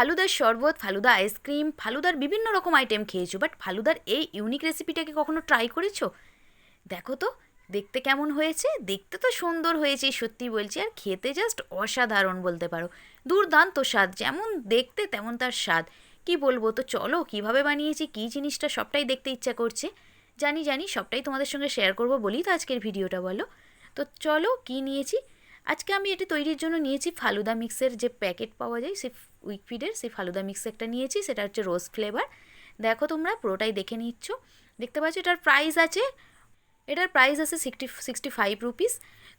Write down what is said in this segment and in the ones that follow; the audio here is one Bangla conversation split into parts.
ফালুদার শরবত, ফালুদা আইসক্রিম ফালুদার বিভিন্ন রকম আইটেম খেয়েছো বাট ফালুদার এই ইউনিক রেসিপিটাকে কখনো ট্রাই করেছ? দেখো তো, দেখতে কেমন হয়েছে? দেখতে তো সুন্দর হয়েছে, সত্যি বলছি, আর খেতে জাস্ট অসাধারণ বলতে পারো। দুর্দান্ত স্বাদ, যেমন দেখতে তেমন তার স্বাদ। কি বলব তো, চলো কীভাবে বানিয়েছি, কী জিনিসটা সবটাই দেখতে ইচ্ছা করছে, জানি জানি সবটাই তোমাদের সঙ্গে শেয়ার করব বলি তো আজকের ভিডিওটা বলো। তো চলো কি নিয়েছি? আজকে আমি এটি তৈরির জন্য নিয়েছি ফালুদা মিক্সের যে প্যাকেট পাওয়া যায় সেই উইকফিডের সেই ফালুদা মিক্স একটা নিয়েছি, সেটা হচ্ছে রোজ ফ্লেভার। দেখো তোমরা, পুরোটাই দেখে নিচ্ছ। দেখতে পাচ্ছ, এটার প্রাইস আছে, এটার প্রাইস আছে সিক্সটি সিক্সটি ফাইভ রুপিস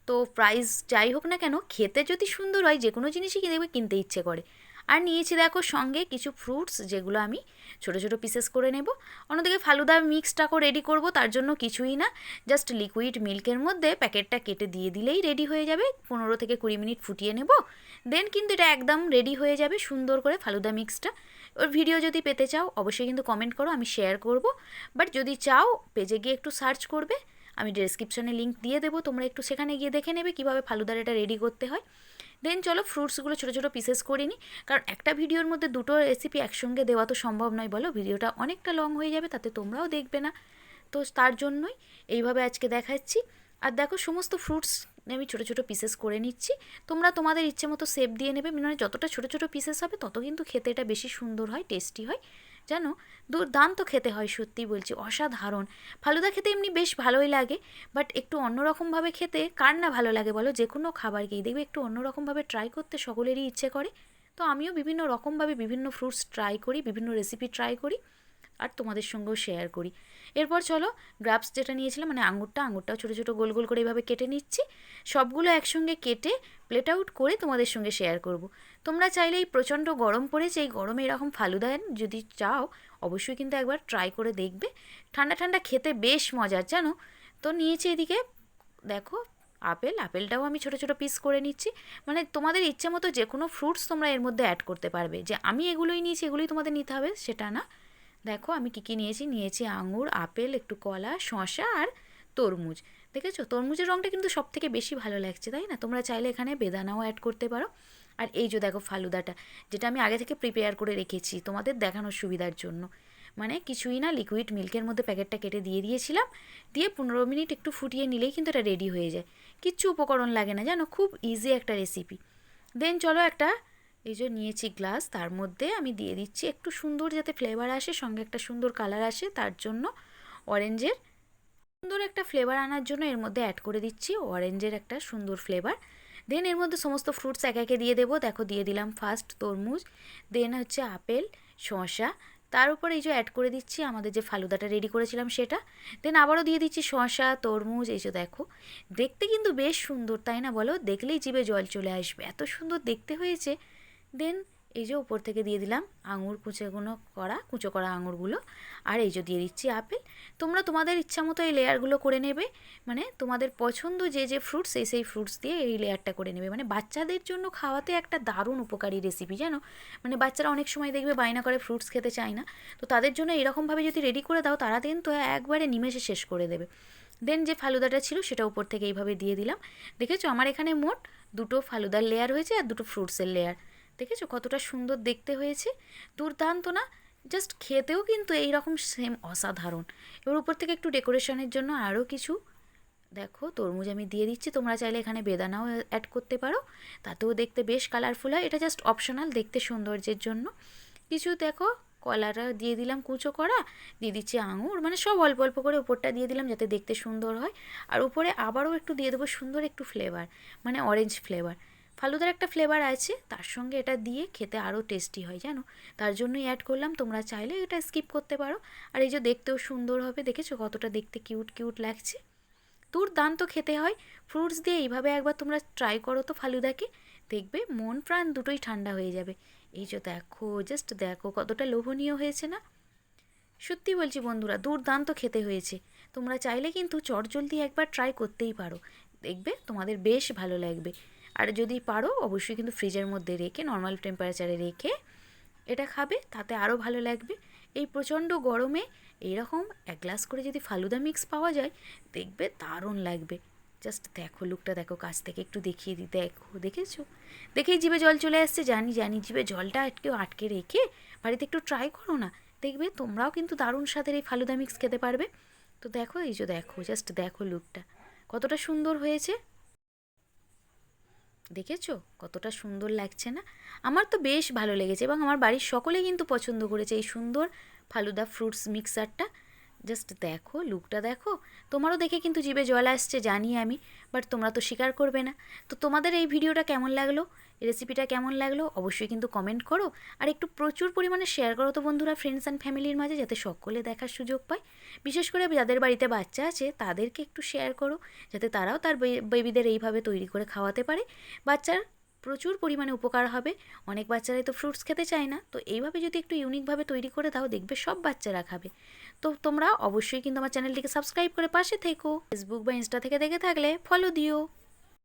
তো প্রাইস যাই হোক না কেন, খেতে যদি সুন্দর হয় যে কোনো জিনিসই দেখবে, কিনতে ইচ্ছে করে। আর নিয়েছি দেখো সঙ্গে কিছু ফ্রুটস যেগুলো আমি ছোটো ছোটো পিসেস করে নেব। অন্যদিকে ফালুদা মিক্সটাকেও রেডি করব, তার জন্য কিছুই না। জাস্ট লিকুইড মিল্কের মধ্যে প্যাকেটটা কেটে দিয়ে দিলেই রেডি হয়ে যাবে। পনেরো থেকে কুড়ি মিনিট ফুটিয়ে নেব। দেন কিন্তু এটা একদম রেডি হয়ে যাবে সুন্দর করে ফালুদা মিক্সটা ওর ভিডিও যদি পেতে চাও, অবশ্যই কিন্তু কমেন্ট করো, আমি শেয়ার করব। বাট যদি চাও পেজে গিয়ে একটু সার্চ করবে। আমি ডেসক্রিপশানে লিঙ্ক দিয়ে দেবো, তোমরা একটু সেখানে গিয়ে দেখে নেবে কীভাবে ফালুদার এটা রেডি করতে হয়। দেন চলো ফ্রুটসগুলো ছোটো ছোটো পিসেস করে নিই কারণ একটা ভিডিওর মধ্যে দুটো রেসিপি একসঙ্গে দেওয়া তো সম্ভব নয় বলো ভিডিওটা অনেকটা লং হয়ে যাবে, তাতে তোমরাও দেখবে না। তো তার জন্যই এইভাবে আজকে দেখাচ্ছি। আর দেখো সমস্ত ফ্রুটস আমি ছোটো ছোটো পিসেস করে নিচ্ছি। তোমরা তোমাদের ইচ্ছে মতো সেপ দিয়ে নেবে মানে যতটা ছোটো ছোটো পিসেস হবে, তত কিন্তু খেতে এটা বেশি সুন্দর হয় টেস্টি হয়। জানো দুর্দান্ত খেতে হয় সত্যি বলছি, অসাধারণ। ফালুদা খেতে এমনি বেশ ভালোই লাগে বাট একটু অন্যরকমভাবে খেতে কার না ভালো লাগে বলো? যে কোনো খাবারকেই দেখবে একটু অন্যরকমভাবে ট্রাই করতে সকলেরই ইচ্ছে করে। তো আমিও বিভিন্ন রকমভাবে বিভিন্ন ফ্রুটস ট্রাই করি, বিভিন্ন রেসিপি ট্রাই করি। আর তোমাদের সঙ্গেও শেয়ার করি। এরপর চলো গ্রাপস যেটা নিয়েছিলাম মানে আঙুরটা আঙুরটাও ছোটো ছোটো গোল গোল করে এইভাবে কেটে নিচ্ছি। সবগুলো একসঙ্গে কেটে প্লেট আউট করে তোমাদের সঙ্গে শেয়ার করব। তোমরা চাইলে এই প্রচণ্ড গরম পড়েছে, এই গরমে এরকম ফালুদা যদি চাও, অবশ্যই কিন্তু একবার ট্রাই করে দেখবে। ঠান্ডা ঠান্ডা খেতে বেশ মজার জানো? তো নিয়েছি এদিকে, দেখো, আপেল, আপেলটাও আমি ছোটো ছোটো পিস করে নিচ্ছি। মানে তোমাদের ইচ্ছে মতো যে কোনো ফ্রুটস তোমরা এর মধ্যে অ্যাড করতে পারবে। যে আমি এগুলোই নিয়েছি, এগুলোই তোমাদের নিতে হবে, সেটা না। দেখো আমি কী কী নিয়েছি? নিয়েছি আঙুর, আপেল, একটু কলা, শসা আর তরমুজ। দেখেছ? তরমুজের রঙটা কিন্তু সব থেকে বেশি ভালো লাগছে, তাই না? তোমরা চাইলে এখানে বেদানাও অ্যাড করতে পারো। আর এই যে দেখো ফালুদাটা, যেটা আমি আগে থেকে প্রিপেয়ার করে রেখেছি তোমাদের দেখানোর সুবিধার জন্য। মানে কিছুই না লিকুইড মিল্কের মধ্যে প্যাকেটটা কেটে দিয়ে দিয়েছিলাম। দিয়ে পনেরো মিনিট একটু ফুটিয়ে নিলেই কিন্তু এটা রেডি হয়ে যায়। কিচ্ছু উপকরণ লাগে না, জানো? খুব ইজি একটা রেসিপি দেন চলো একটা এই যে নিয়েছি গ্লাস তার মধ্যে আমি দিয়ে দিচ্ছি একটু সুন্দর যাতে ফ্লেভার আসে, সঙ্গে একটা সুন্দর কালার আসে, তার জন্য অরেঞ্জের সুন্দর একটা ফ্লেভার আনার জন্য এর মধ্যে অ্যাড করে দিচ্ছি অরেঞ্জের একটা সুন্দর ফ্লেভার দেন এর মধ্যে সমস্ত ফ্রুটস এক একে দিয়ে দেবো, দেখো দিয়ে দিলাম ফার্স্ট তরমুজ দেন হচ্ছে আপেল, শসা, তার উপর এই যে অ্যাড করে দিচ্ছি আমাদের যে ফালুদাটা রেডি করেছিলাম সেটা দেন আবারও দিয়ে দিচ্ছি শসা, তরমুজ, এই যে দেখো, দেখতে কিন্তু বেশ সুন্দর, তাই না বলো? দেখলেই জিভে জল চলে আসবে, এত সুন্দর দেখতে হয়েছে। দেন এই যে উপর থেকে দিয়ে দিলাম আঙুর কুচোগুলো করা, কুচো করা আঙুরগুলো। আর এই যে দিয়ে দিচ্ছি আপেল। তোমরা তোমাদের ইচ্ছা মতো এই লেয়ারগুলো করে নেবে। মানে তোমাদের পছন্দ যে যে ফ্রুটস এই সেই ফ্রুটস দিয়ে এই লেয়ারটা করে নেবে। মানে বাচ্চাদের জন্য খাওয়াতে একটা দারুণ উপকারী রেসিপি জানো? মানে বাচ্চারা অনেক সময় দেখবে বায়না করে ফ্রুটস খেতে চায় না। তো তাদের জন্য এরকমভাবে যদি রেডি করে দাও, তারা দেন তো একবারে নিমেষে শেষ করে দেবে। দেন যে ফালুদাটা ছিল, সেটা উপর থেকে এইভাবে দিয়ে দিলাম। দেখেছ? আমার এখানে মোট দুটো ফালুদার লেয়ার হয়েছে আর দুটো ফ্রুটসের লেয়ার দেখেছ? কতটা সুন্দর দেখতে হয়েছে। দুর্দান্ত না? জাস্ট খেতেও কিন্তু এই রকম সেম অসাধারণ। এবার উপর থেকে একটু ডেকোরেশনের জন্য আরও কিছু। দেখো, তরমুজ আমি দিয়ে দিচ্ছি। তোমরা চাইলে এখানে বেদানাও অ্যাড করতে পারো। তাতেও দেখতে বেশ কালারফুল হয়। এটা জাস্ট অপশনাল দেখতে সৌন্দর্যের জন্য। কিছু দেখো কলাটা দিয়ে দিলাম কুচো করা। দিয়ে দিচ্ছি আঙুর। মানে সব অল্প অল্প করে উপরটা দিয়ে দিলাম যাতে দেখতে সুন্দর হয়। আর উপরে আবারও একটু দিয়ে দেবো সুন্দর একটু ফ্লেভার মানে অরেঞ্জ ফ্লেভার ফালুদার একটা ফ্লেভার আছে, তার সঙ্গে এটা দিয়ে খেতে আরও টেস্টি হয়, জানো? তার জন্যই অ্যাড করলাম, তোমরা চাইলে এটা স্কিপ করতে পারো। আর এই যে দেখতেও সুন্দর হবে, দেখেছ? কতটা দেখতে কিউট কিউট লাগছে। দুর্দান্ত খেতে হয়। ফ্রুটস দিয়ে এইভাবে একবার তোমরা ট্রাই করো তো ফালুদাকে। দেখবে মন প্রাণ দুটোই ঠান্ডা হয়ে যাবে। এই যে দেখো জাস্ট দেখো, কতটা লোভনীয় হয়েছে না? সত্যি বলছি বন্ধুরা, দুর্দান্ত খেতে হয়েছে। তোমরা চাইলে কিন্তু চটজলদি একবার ট্রাই করতেই পারো। দেখবে তোমাদের বেশ ভালো লাগবে। আর যদি পারো, অবশ্যই কিন্তু ফ্রিজের মধ্যে রেখে নর্মাল টেম্পারেচারে রেখে এটা খাবে, তাতে আরও ভালো লাগবে। এই প্রচণ্ড গরমে এইরকম এক গ্লাস করে যদি ফালুদা মিক্স পাওয়া যায়, দেখবে দারুণ লাগবে। জাস্ট দেখো লুকটা দেখো, কাছ থেকে একটু দেখিয়ে দিই দেখো, দেখেছ? দেখেই জিভে জল চলে আসছে, জানি জানি জিভে জলটা একটু আটকে রেখে বাড়িতে একটু ট্রাই করো না। দেখবে তোমরাও কিন্তু দারুণ স্বাদের এই ফালুদা মিক্স খেতে পারবে। তো দেখো, এই যে দেখো জাস্ট দেখো লুকটা কতটা সুন্দর হয়েছে। দেখেছ? কতটা সুন্দর লাগছে না? আমার তো বেশ ভালো লেগেছে এবং আমার বাড়ির সকলে কিন্তু পছন্দ করেছে এই সুন্দর ফালুদা ফ্রুটস মিক্সারটা জাস্ট দেখো লুকটা দেখো। তোমারও দেখে কিন্তু জিভে জল আসছে জানি আমি। বাট তোমরা তো স্বীকার করবে না। তো তোমাদের এই ভিডিওটা কেমন লাগল? রেসিপিটা কেমন লাগল? অবশ্যই কিন্তু কমেন্ট করো। আর একটু প্রচুর পরিমাণে শেয়ার করো তো বন্ধুরা ফ্রেন্ডস অ্যান্ড ফ্যামিলির মাঝে, যাতে সকলে দেখার সুযোগ পায়। বিশেষ করে যাদের বাড়িতে বাচ্চা আছে, তাদেরকে একটু শেয়ার করো। যাতে তারাও তার বেবিদের এইভাবে তৈরি করে খাওয়াতে পারে। বাচ্চার প্রচুর পরিমাণে উপকার হবে। অনেক বাচ্চারাই তো ফ্রুটস খেতে চায় না। তো এইভাবে যদি একটু ইউনিকভাবে তৈরি করে দাও, দেখবে সব বাচ্চারা খাবে। তো তোমরা অবশ্যই কিন্তু আমার চ্যানেলটিকে সাবস্ক্রাইব করে পাশে থেকো। ফেসবুক বা ইনস্টা থেকে দেখে থাকলে ফলো দিও।